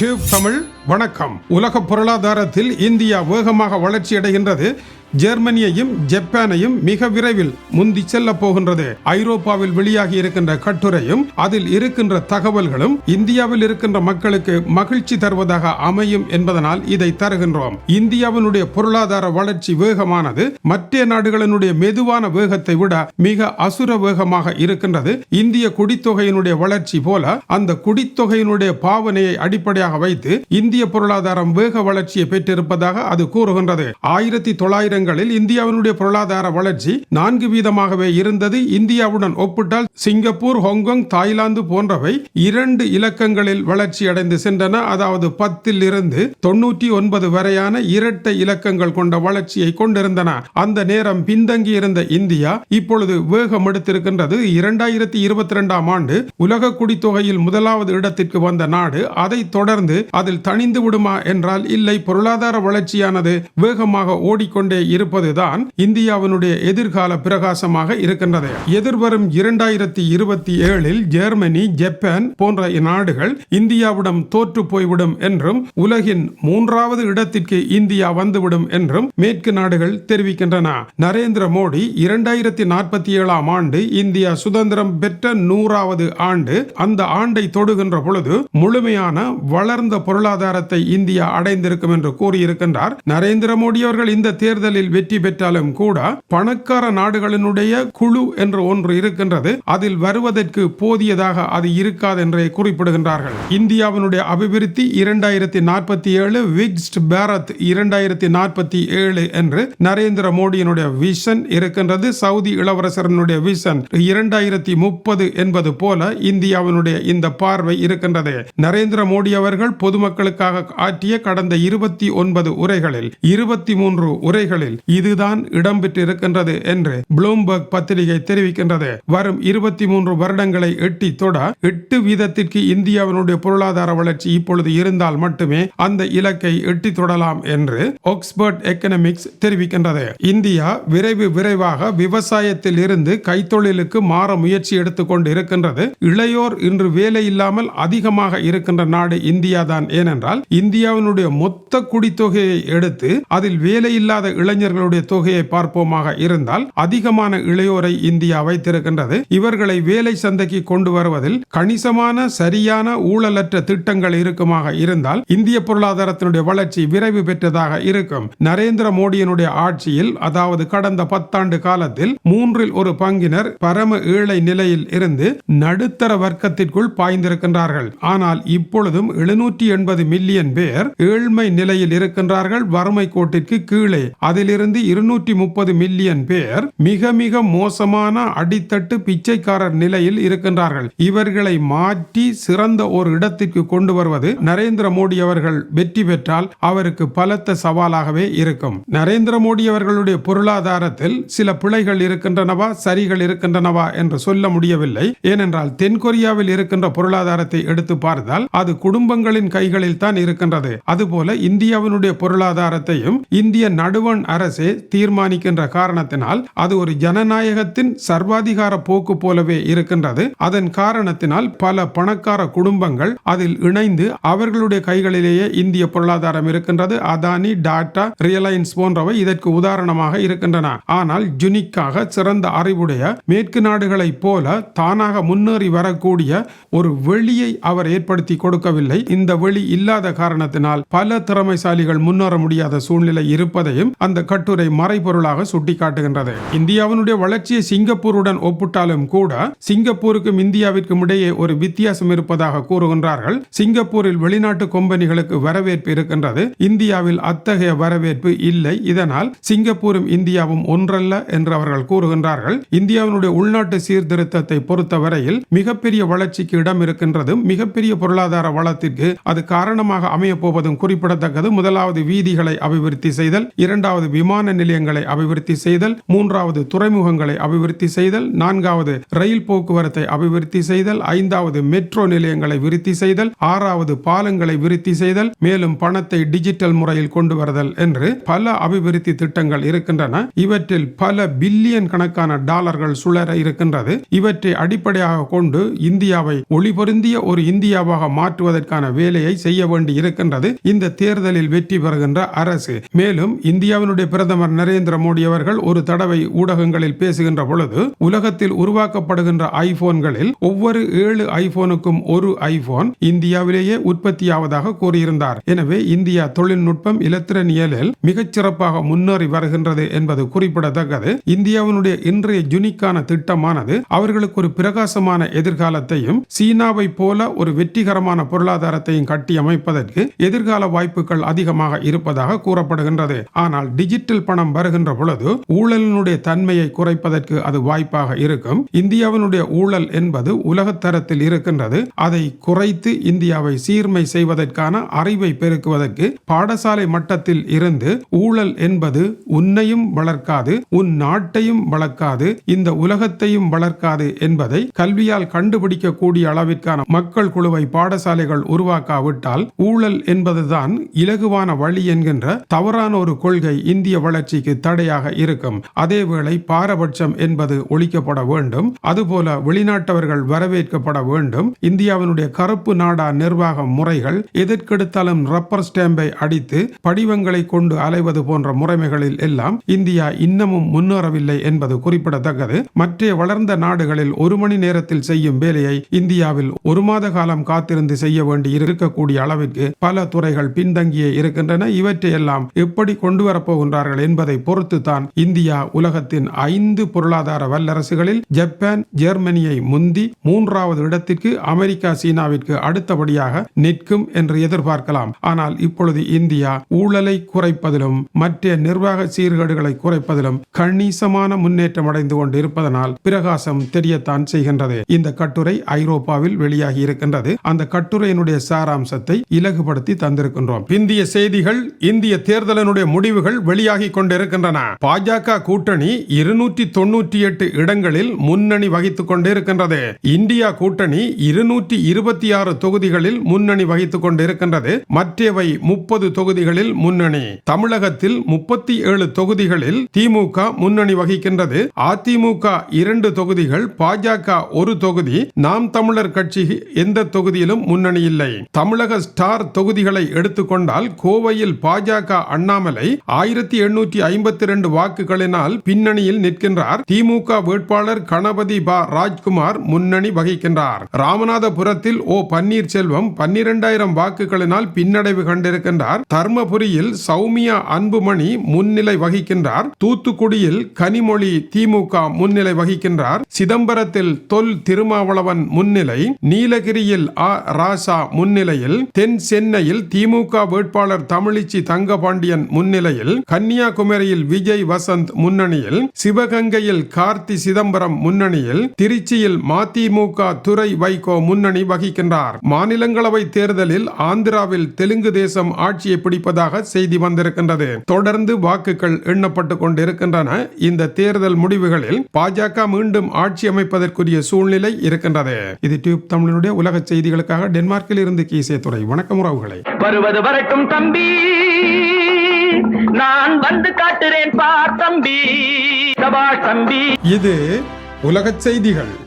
Tube Tamil வணக்கம். உலக பொருளாதாரத்தில் இந்தியா வேகமாக வளர்ச்சி அடைகின்றது ஜெர்மனியையும் ஜப்பானையும் மிக விரைவில் முந்தி செல்ல போகின்றது. ஐரோப்பாவில் வெளியாகி இருக்கின்ற கட்டுரையும் அதில் இருக்கின்ற தகவல்களும் இந்தியாவில் இருக்கின்ற மக்களுக்கு மகிழ்ச்சி தருவதாக அமையும் என்பதனால் இதை தருகின்றோம். இந்தியாவினுடைய பொருளாதார வளர்ச்சி வேகமானது மற்ற நாடுகளினுடைய மெதுவான வேகத்தை விட மிக அசுர வேகமாக இருக்கின்றது. இந்திய குடித்தொகையினுடைய வளர்ச்சி போல அந்த குடித்தொகையினுடைய பாவனையை அடிப்படையாக வைத்து இந்திய பொருளாதாரம் வேக வளர்ச்சியை பெற்றிருப்பதாக அது கூறுகின்றது. ஆயிரத்தி தொள்ளாயிரத்தி தொள்ளாயிரங்களில் இந்தியாவினுடைய பொருளாதார வளர்ச்சி நான்கு வீதமாகவே இருந்தது. இந்தியாவுடன் ஒப்பிட்டால் சிங்கப்பூர் ஹாங்காங் தாய்லாந்து போன்றவை இரண்டு இலக்கங்களில் வளர்ச்சி அடைந்து சென்றன. அதாவது பத்தில் இருந்து தொன்னூற்றி ஒன்பது வரையான இரட்டை இலக்கங்கள் கொண்ட வளர்ச்சியை கொண்டிருந்தன. அந்த நேரம் பின்தங்கி இருந்த இந்தியா இப்பொழுது வேகம் எடுத்திருக்கின்றது. இரண்டாயிரத்தி இருபத்தி இரண்டாம் ஆண்டு உலக குடித்தொகையில் முதலாவது இடத்திற்கு வந்த நாடு. அதை தொடர்ந்து அதில் தனிந்து விடுமா என்றால் இல்லை. பொருளாதார வளர்ச்சியானது வேகமாக ஓடிக்கொண்டே இருப்பதுதான் இந்தியாவினுடைய எதிர்கால பிரகாசமாக இருக்கின்றது. எதிர்வரும் இரண்டாயிரத்தி இருபத்தி ஏழில் ஜெர்மனி ஜப்பான் போன்ற நாடுகள் இந்தியாவிடம் தோற்று போய்விடும் என்றும் உலகின் மூன்றாவது இடத்திற்கு இந்தியா வந்துவிடும் என்றும் மேற்கு நாடுகள் தெரிவிக்கின்றன. நரேந்திர மோடி இரண்டாயிரத்தி நாற்பத்தி ஏழாம் ஆண்டு இந்தியா சுதந்திரம் பெற்ற நூறாவது ஆண்டு அந்த ஆண்டை தொடுகின்ற பொழுது முழுமையான வளர்ந்த பொருளாதாரத்தை இந்தியா அடைந்திருக்கும் என்று கூறியிருக்கின்றார். நரேந்திர மோடி அவர்கள் இந்த தேர்தலில் வெற்றி பெற்றாலும் கூட பணக்கார நாடுகளினுடைய குழு என்று ஒன்று இருக்கின்றது. அதில் வருவதற்கு போதியதாக அது இருக்காது என்றே குறிப்பிடுகின்றார்கள். இந்தியாவினுடைய அபிவிருத்தி இரண்டாயிரத்தி நாற்பத்தி ஏழு விக்ஸ்ட் பாரத் இரண்டாயிரத்தி நாற்பத்தி ஏழு என்று நரேந்திர மோடியினுடைய விஷன் இருக்கின்றது. சவுதி இளவரசரனுடைய விஷன் இரண்டாயிரத்தி முப்பது என்பது போல இந்தியாவினுடைய இந்த பார்வை இருக்கின்றது. நரேந்திர மோடி அவர்கள் பொதுமக்களுக்காக ஆற்றிய கடந்த இருபத்தி ஒன்பது உரைகளில் இருபத்தி மூன்று உரைகளில் இதுதான் இடம்பெற்றிருக்கின்றது என்று ப்ளூம்பர்க் பத்திரிகை தெரிவிக்கின்றது. வரும் இருபத்தி மூன்று வருடங்களை எட்டி தொட எட்டு வீதத்திற்கு இந்தியாவினுடைய பொருளாதார வளர்ச்சி இப்பொழுது இருந்தால் மட்டுமே அந்த இலக்கை எட்டி தொடலாம் என்று ஆக்ஸ்போர்ட் எக்கனமிக்ஸ் தெரிவிக்கின்றது. இந்தியா விரைவு விரைவாக விவசாயத்தில் இருந்து கைத்தொழிலுக்கு மாற முயற்சி எடுத்துக்கொண்டு இருக்கின்றது இளையோர் இன்று வேலை இல்லாமல் அதிகமாக இருக்கின்ற நாடு இந்தியா தான் ஏனென்றால் இந்தியாவினுடைய மொத்த குடித்தொகையை எடுத்து அதில் வேலை இல்லாத இளைஞர் இளைஞர்களுடைய தொகையை பார்ப்போமாக இருந்தால் அதிகமான இளையோரை இந்தியா வைத்திருக்கின்றது. இவர்களை வேலை சந்தைக்கு கொண்டு வருவதில் கணிசமான சரியான ஊழலற்ற திட்டங்கள் இருக்குமாக இருந்தால் இந்திய பொருளாதாரத்தினுடைய வளர்ச்சி விரைவு பெற்றதாக இருக்கும். நரேந்திர மோடியினுடைய ஆட்சியில் அதாவது கடந்த பத்தாண்டு காலத்தில் மூன்றில் ஒரு பங்கினர் பரம ஏழை நிலையில் இருந்து நடுத்தர வர்க்கத்திற்குள் பாய்ந்திருக்கின்றார்கள். ஆனால் இப்பொழுதும் எழுநூற்றி எண்பது மில்லியன் பேர் ஏழ்மை நிலையில் இருக்கின்றார்கள் வறுமை கோட்டிற்கு கீழே. அதில் அதிலிருந்து இருநூற்றி முப்பது மில்லியன் பேர் மிக மிக மோசமான அடித்தட்டு பிச்சைக்காரர் நிலையில் இருக்கின்றார்கள். இவர்களை மாற்றி சிறந்த ஒரு இடத்திற்கு கொண்டு வருவது நரேந்திர மோடி அவர்கள் வெற்றி பெற்றால் அவருக்கு பலத்த சவாலாகவே இருக்கும். நரேந்திர மோடி அவர்களுடைய பொருளாதாரத்தில் சில பிழைகள் இருக்கின்றனவா சரிகள் இருக்கின்றனவா என்று சொல்ல முடியவில்லை. ஏனென்றால் தென்கொரியாவில் இருக்கின்ற பொருளாதாரத்தை எடுத்து பார்த்தால் அது குடும்பங்களின் கைகளில் தான் இருக்கின்றது. அதுபோல இந்தியாவினுடைய பொருளாதாரத்தையும் இந்திய நடுவண் அரசே தீர்மானிக்கின்ற காரணத்தினால் அது ஒரு ஜனநாயகத்தின் சர்வாதிகார போக்கு போலவே இருக்கின்றது. அதன் காரணத்தினால் பல பணக்கார குடும்பங்கள் அதில் இணைந்து அவர்களுடைய கைகளிலேயே இந்திய பொருளாதாரம் இருக்கின்றது. அதானி டாடா ரியலைன்ஸ் போன்றவை இதற்கு உதாரணமாக இருக்கின்றன. ஆனால் ஜுனிக்காக சிறந்த அறிவுடைய மேற்கு நாடுகளைப் போல தானாக முன்னேறி வரக்கூடிய ஒரு வெளியை அவர் ஏற்படுத்தி கொடுக்கவில்லை. இந்த வெளி இல்லாத காரணத்தினால் பல திறமைசாலிகள் முன்னேற முடியாத சூழ்நிலை இருப்பதையும் அந்த கட்டுரை மறைபொருளாக சுட்டிக்காட்டுகின்றது. இந்தியாவினுடைய வளர்ச்சியை சிங்கப்பூருடன் ஒப்பிட்டாலும் கூட சிங்கப்பூருக்கும் இந்தியாவிற்கும் இடையே ஒரு வித்தியாசம் இருப்பதாக கூறுகின்றார்கள். சிங்கப்பூரில் வெளிநாட்டு கம்பெனிகளுக்கு வரவேற்பு இருக்கின்றது. இந்தியாவில் அத்தகைய வரவேற்பு இல்லை. இதனால் சிங்கப்பூரும் இந்தியாவும் ஒன்றல்ல என்று அவர்கள் கூறுகின்றார்கள். இந்தியாவினுடைய உள்நாட்டு சீர்திருத்தத்தை பொறுத்தவரையில் மிகப்பெரிய வளர்ச்சிக்கு இடம் இருக்கின்றது மிகப்பெரிய பொருளாதார வளத்திற்கு அது காரணமாக அமையப்போவதும் குறிப்பிடத்தக்கது. முதலாவது வீதிகளை அபிவிருத்தி செய்தல் இரண்டாவது விமான நிலையங்களை அபிவிருத்தி செய்தல் மூன்றாவது துறைமுகங்களை அபிவிருத்தி செய்தல் நான்காவது ரயில் போக்குவரத்தை அபிவிருத்தி செய்தல் ஐந்தாவது மெட்ரோ நிலையங்களை விருத்தி செய்தல் ஆறாவது பாலங்களை விருத்தி செய்தல் மேலும் பணத்தை டிஜிட்டல் முறையில் கொண்டு வருதல் என்று பல அபிவிருத்தி திட்டங்கள் இருக்கின்றன. இவற்றில் பல பில்லியன் கணக்கான டாலர்கள் சுழற இருக்கின்றது. இவற்றை அடிப்படையாக கொண்டு இந்தியாவை ஒளிபொருந்திய ஒரு இந்தியாவாக மாற்றுவதற்கான வேலையை செய்ய வேண்டி இருக்கின்றது இந்த தேர்தலில் வெற்றி பெறுகின்ற அரசு. மேலும் இந்தியாவினுடைய பிரதமர் நரேந்திர மோடி அவர்கள் ஒரு தடவை ஊடகங்களில் பேசுகின்ற பொழுது உலகத்தில் உருவாக்கப்படுகின்ற ஐபோன்களில் ஒவ்வொரு ஏழு ஐபோனுக்கும் ஒரு ஐபோன் இந்தியாவிலேயே உற்பத்தியாவதாக கூறியிருந்தார். எனவே இந்தியா தொழில்நுட்பம் இலத்திரனியலில் மிகச்சிறப்பாக முன்னேறி வருகின்றது என்பது குறிப்பிடத்தக்கது. இந்தியாவினுடைய இன்றைய ஜுனிக்கான திட்டமானது அவர்களுக்கு ஒரு பிரகாசமான எதிர்காலத்தையும் சீனாவை போல ஒரு வெற்றிகரமான பொருளாதாரத்தையும் கட்டி அமைப்பதற்கு எதிர்கால வாய்ப்புகள் அதிகமாக இருப்பதாக கூறப்படுகின்றது. ஆனால் டிஜிட்டல் பணம் வருகின்ற பொழுது ஊழலினுடைய தன்மையை குறைப்பதற்கு அது வாய்ப்பாக இருக்கும். இந்தியாவினுடைய ஊழல் என்பது உலகத்தரத்தில் இருக்கின்றது. அதை குறைத்து இந்தியாவை சீர்மை செய்வதற்கான அறிவை பெருக்குவதற்கு பாடசாலை மட்டத்தில் இருந்து ஊழல் என்பது உன்னையும் வளர்க்காது உன் நாட்டையும் வளர்க்காது இந்த உலகத்தையும் வளர்க்காது என்பதை கல்வியால் கண்டுபிடிக்கக்கூடிய அளவிற்கான மக்கள் குழுவை பாடசாலைகள் உருவாக்காவிட்டால் ஊழல் என்பதுதான் இலகுவான வழி என்கின்ற தவறான ஒரு கொள்கை இந்திய வளர்ச்சிக்கு தடையாக இருக்கும். அதேவேளை பாரபட்சம் என்பது ஒழிக்கப்பட வேண்டும். அதுபோல வெளிநாட்டவர்கள் வரவேற்கப்பட வேண்டும். இந்தியாவினுடைய கருப்பு நாடா நிர்வாக முறைகள் எதற்கெடுத்தாலும் ரப்பர் ஸ்டாம்பை அடித்து படிவங்களை கொண்டு அலைவது போன்ற முறைமைகளில் எல்லாம் இந்தியா இன்னமும் முன்னேறவில்லை என்பது குறிப்பிடத்தக்கது. மற்ற வளர்ந்த நாடுகளில் ஒரு மணி நேரத்தில் செய்யும் வேலையை இந்தியாவில் ஒரு மாத காலம் காத்திருந்து செய்ய வேண்டி இருக்கக்கூடிய அளவிற்கு பல துறைகள் பின்தங்கியே இருக்கின்றன. இவற்றையெல்லாம் எப்படி கொண்டு வரப்போகும் வரப்போகின்றார்கள் என்பதை பொறுத்து தான் இந்தியா உலகத்தின் ஐந்து பொருளாதார வல்லரசுகளில் ஜப்பான் ஜெர்மனியை முந்தி மூன்றாவது இடத்திற்கு அமெரிக்கா சீனாவிற்கு அடுத்தபடியாக நிற்கும் என்று எதிர்பார்க்கலாம். ஆனால் இப்பொழுது இந்தியா ஊழலை குறைப்பதிலும் மற்ற நிர்வாக சீர்கேடுகளை குறைப்பதிலும் கணிசமான முன்னேற்றம் அடைந்து கொண்டு இருப்பதனால் பிரகாசம் தெரியத்தான் செய்கின்றது. இந்த கட்டுரை ஐரோப்பாவில் வெளியாகி இருக்கின்றது. அந்த கட்டுரையினுடைய சாராம்சத்தை இலகுபடுத்தி தந்திருக்கின்றோம். இந்திய செய்திகள் இந்திய தேர்தலினுடைய முடிவுகள் வெளியாகி கொண்டிருக்கின்றன. பாஜக கூட்டணி இருநூற்றி தொன்னூற்றி எட்டு இடங்களில் முன்னணி வகித்துக் கொண்டிருக்கின்றது. இந்தியா கூட்டணி இருநூற்றி இருபத்தி ஆறு தொகுதிகளில் முன்னணி வகித்துக் கொண்டிருக்கின்றது. மற்றவை முப்பது தொகுதிகளில் முன்னணி. தமிழகத்தில் முப்பத்தி ஏழு தொகுதிகளில் திமுக முன்னணி வகிக்கின்றது. அதிமுக இரண்டு தொகுதிகள் பாஜக ஒரு தொகுதி. நாம் தமிழர் கட்சி எந்த தொகுதியிலும் முன்னணி இல்லை. தமிழக ஸ்டார் தொகுதிகளை எடுத்துக்கொண்டால் கோவையில் பாஜக அண்ணாமலை ஆயிரத்தி ஆயிரத்தி எண்ணூற்றி ஐம்பத்தி ரெண்டு வாக்குகளினால் பின்னணியில் நிற்கின்றார் திமுக வேட்பாளர் கணபதி பா ராஜ்குமார் முன்னணி வகிக்கின்றார். ராமநாதபுரத்தில் ஓ பன்னீர்செல்வம் பன்னிரெண்டாயிரம் வாக்குகளினால் பின்னடைவு கண்டிருக்கின்றார். தர்மபுரியில் சௌமியா அன்புமணி முன்னிலை வகிக்கின்றார். தூத்துக்குடியில் கனிமொழி திமுக முன்னிலை வகிக்கின்றார். சிதம்பரத்தில் தொல் திருமாவளவன் முன்னிலை நீலகிரியில் ஆ ராசா முன்னிலையில் தென் சென்னையில் திமுக வேட்பாளர் தமிழிச்சி தங்கபாண்டியன் முன்னிலையில் கன்னியாகுமரியில் விஜய் வசந்த் முன்னணியில் சிவகங்கையில் கார்த்தி சிதம்பரம் முன்னணியில் திருச்சியில் மதிமுக துறை வைகோ முன்னணி வகிக்கின்றார். மாநிலங்களவை தேர்தலில் ஆந்திராவில் தெலுங்கு தேசம் ஆட்சியை பிடிப்பதாக செய்தி வந்திருக்கின்றது. தொடர்ந்து வாக்குகள் எண்ணப்பட்டுக் கொண்டிருக்கின்றன. இந்த தேர்தல் முடிவுகளில் பாஜக மீண்டும் ஆட்சி அமைப்பதற்குரிய சூழ்நிலை இருக்கின்றது. இது டியூப் தமிழனுடைய உலக செய்திகளுக்காக டென்மார்க்கில் இருந்து கீசே துறை வணக்கம் உறவுகளை. வருவது வரட்டும் தம்பி. நான் வந்து காட்டுறேன் பார் தம்பி. சபாஷ் தம்பி. இது உலக செய்திகள்.